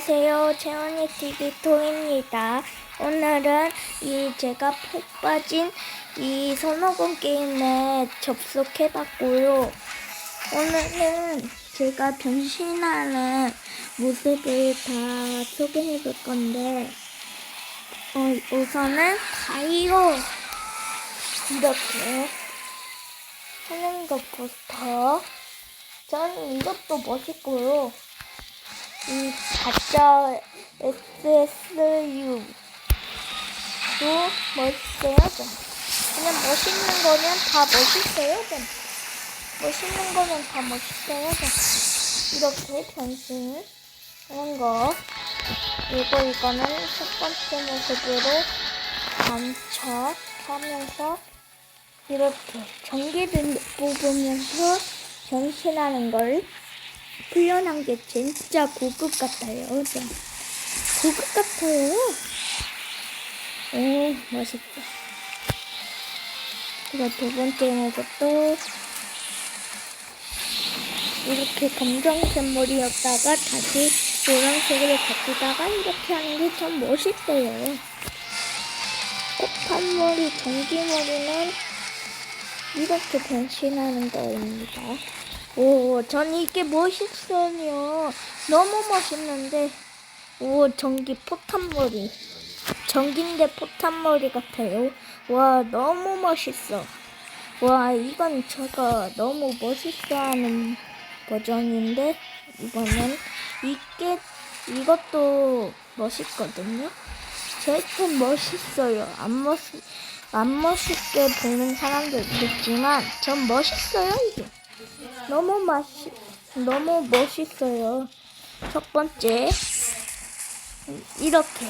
안녕하세요. 채원이 TV 토입니다. 오늘은 이 제가 푹 빠진 이 손오공 게임에 접속해봤고요. 오늘은 제가 변신하는 모습을 다 소개해볼 건데, 어, 우선은 가이오 이렇게 하는 것부터 전 이것도 멋있고요. 이 가짜 SSU 도 멋있어요 좀. 그냥 멋있는 거는 다 멋있어요 좀. 멋있는 거는 다 멋있어요 좀. 이렇게 변신 하는 거 그리고 이거는 첫 번째 모습으로 관찰하면서 이렇게 전기를 뽑으면서 변신하는 걸 표현한 게 진짜 고급 같아요. 좀 고급 같아요. 오, 멋있다. 그리고 두 번째 모습도 이렇게 검정색 머리였다가 다시 노란색으로 바꾸다가 이렇게 하는 게 참 멋있어요. 폭탄머리, 전기머리는 이렇게 변신하는 거입니다. 오, 전 이게 멋있어요. 너무 멋있는데, 오, 전기 포탄머리. 전기인데 포탄머리 같아요. 와, 너무 멋있어. 와, 이건 제가 너무 멋있어 하는 버전인데, 이거는 이게, 이것도 멋있거든요. 제게 멋있어요. 안 멋, 안 멋있게 보는 사람도 있겠지만, 전 멋있어요, 이게. 너무 맛이 너무 멋있어요. 첫 번째 이렇게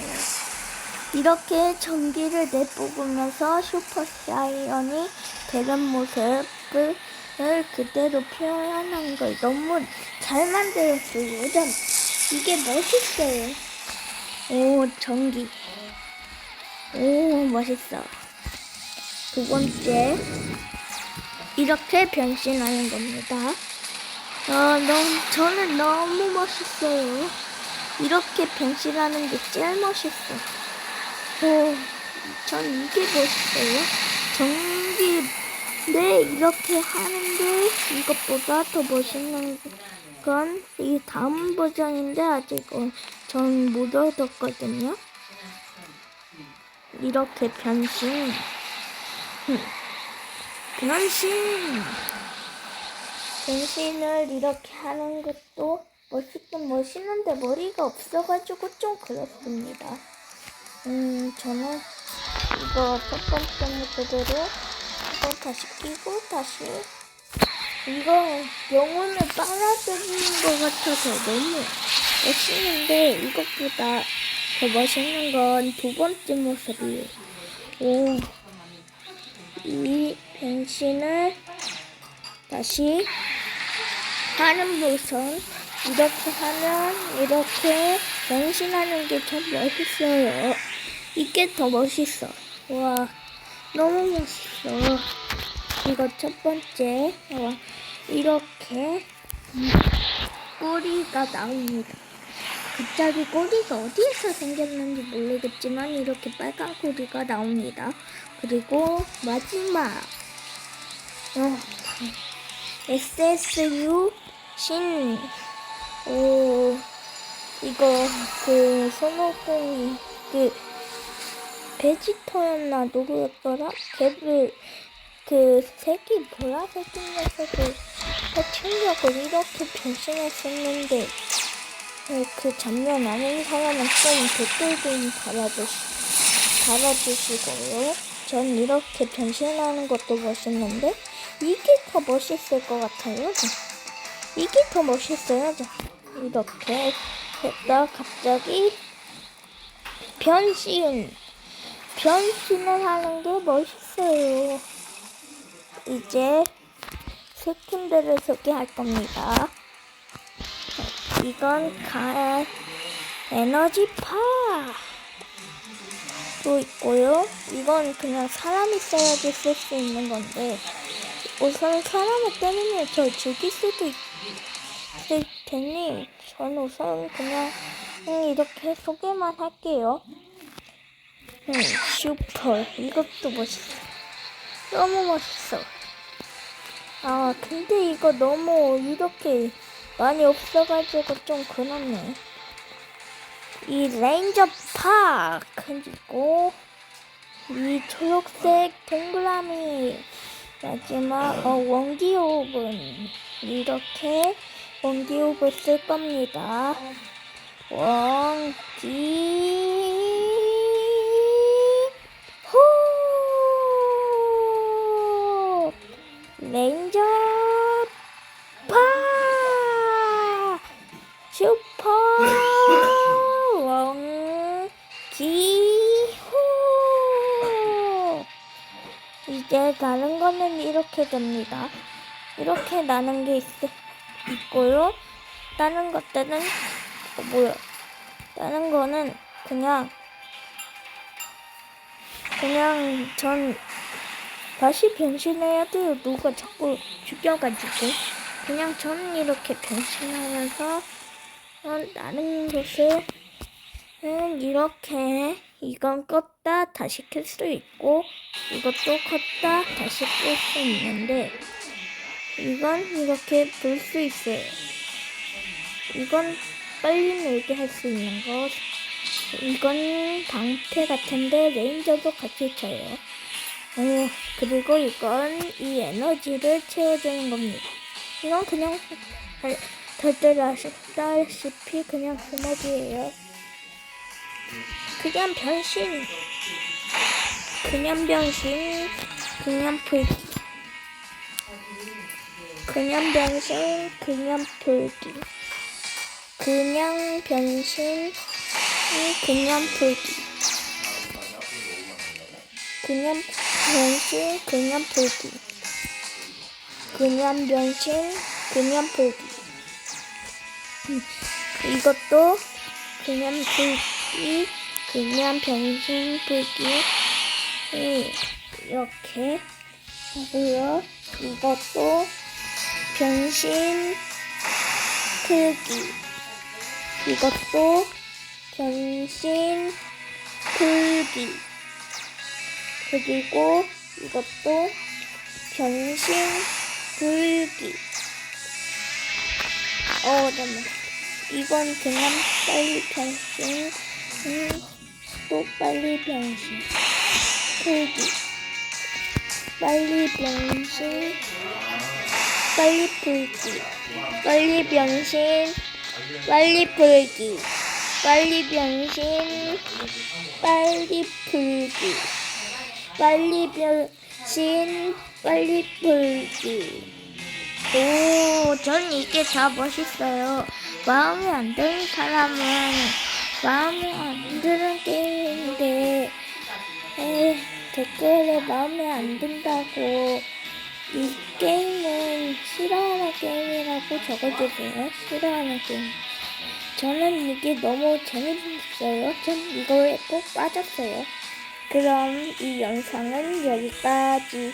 이렇게 전기를 내뿜으면서 슈퍼 사이언이 되는 모습을 그대로 표현한 걸 너무 잘 만들었어요. 전 이게 멋있어요. 오 전기. 오 멋있어. 두 번째 이렇게 변신하는 겁니다. 아, 너무, 저는 너무 멋있어요. 이렇게 변신하는 게 제일 멋있어. 오, 전 이게 멋있어요. 전기, 네, 이렇게 하는 게 이것보다 더 멋있는 건 이 다음 버전인데 아직 어, 전못 얻었거든요. 이렇게 변신. 흠. 변신! 변신을 이렇게 하는 것도 멋있긴 멋있는데 머리가 없어가지고 좀 그렇습니다. 음, 저는 이거 첫 번째 모드로 이거 다시 끼고 다시 이거 영혼을 빨아들이는 것 같아서 너무 멋있는데 이것보다 더 멋있는 건 두 번째 모습이에요. 오. 이 변신을 다시 하는 모습 이렇게 하면 이렇게 변신하는 게참 멋있어요. 이게 더 멋있어. 와 너무 멋있어. 이거 첫 번째 와, 이렇게 꼬리가 나옵니다. 갑자기 꼬리가 어디에서 생겼는지 모르겠지만 이렇게 빨간 꼬리가 나옵니다. 그리고 마지막 어, SSU 신 오, 이거 그 손오공이 그 베지터였나 누구였더라? 걔를 그 색이 보라색인 녀석을 해치려고 이렇게 변신했었는데 어, 그 장면 아는 사람은 좀 댓글 좀 달아주시, 달아주시고요. 전 이렇게 변신하는 것도 멋있는데 이게 더 멋있을 것 같아요. 이게 더 멋있어요. 이렇게 했다 갑자기 변신 변신을 하는 게 멋있어요. 이제 스킨들을 소개할 겁니다. 이건 가 에너지파 도 있고요. 이건 그냥 사람이 써야지 쓸 수 있는 건데 우선 사람을 때리면 저 죽일 수도 있을 테니 전 우선 그냥 음, 이렇게 소개만 할게요. 음, 슈퍼 이것도 멋있어. 너무 멋있어. 아 근데 이거 너무 이렇게 많이 없어가지고 좀 그렇네. 이 레인저 팍 그리고 이 초록색 동그라미 마지막 어, 원기호흡은 이렇게 원기호흡을 쓸 겁니다. 원기 호흡 레인저 이렇게 됩니다. 이렇게 나는 게 있, 있고요. 다른 것들은 어, 뭐야? 다른 거는 그냥 그냥 전 다시 변신해야 돼요. 누가 자꾸 죽여가지고 그냥 전 이렇게 변신하면서 어, 다른 것을 은 이렇게 이건 껐다 다시 켤 수 있고 이것도 껐다 다시 끌수 있는데 이건 이렇게 볼 수 있어요. 이건 빨리 놀게 할 수 있는 것. 이건 방패 같은데 레인저도 같이 쳐요. 어, 그리고 이건 이 에너지를 채워주는 겁니다. 이건 그냥 달- 다들 아시다시피 그냥 스머지예요. 그냥 변신. 그냥 변신. 그냥 풀기. 그냥 변신. 그냥 풀기. 그냥 변신. 그냥 풀기. 그냥 변신. 그냥 풀기. 그냥 변신. 그냥 풀기. 음, 이것도 그냥 풀기. 그냥 변신 풀기. 음, 이렇게 하고요. 이것도 변신 풀기. 이것도 변신 풀기. 그리고 이것도 변신 풀기. 어, 잠깐만. 이건 그냥 빨리 변신. 음, 또 빨리 변신. 풀기. 빨리 변신. 빨리 풀기. 빨리 변신. 빨리 풀기. 빨리 변신. 빨리 풀기. 빨리 변신. 빨리 풀기. 오, 전 이게 다 멋있어요. 마음에 안 드는 사람은 마음에 안 드는 게임인데 에, 댓글에 마음에 안 든다고 이 게임은 싫어하는 게임이라고 적어주세요. 싫어하는 게임. 저는 이게 너무 재밌어요. 전 이거에 꼭 빠졌어요. 그럼 이 영상은 여기까지.